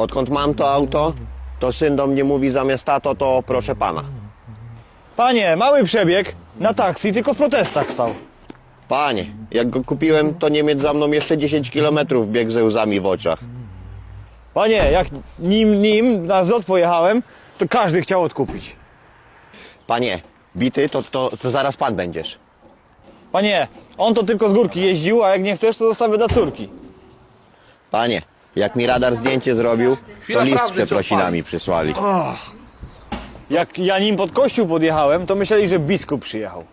Odkąd mam to auto, to syn do mnie mówi zamiast tato, to proszę pana. Panie, mały przebieg na taksi, tylko w protestach stał. Panie, jak go kupiłem, to Niemiec za mną jeszcze 10 kilometrów biegł ze łzami w oczach. Panie, jak nim, nim na zlot pojechałem, to każdy chciał odkupić. Panie, bity, to, to, to zaraz pan będziesz. Panie, on to tylko z górki jeździł, a jak nie chcesz, to zostawię dla córki. Panie, jak mi radar zdjęcie zrobił, to list z przeprosinami przysłali. Jak ja nim pod kościół podjechałem, to myśleli, że biskup przyjechał.